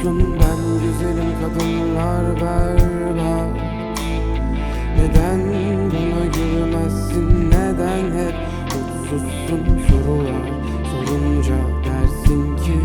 Aklımdan güzelim kadınlar berbat Neden buna gülmezsin? Neden hep Mutsuzsun? Sorular sorunca dersin ki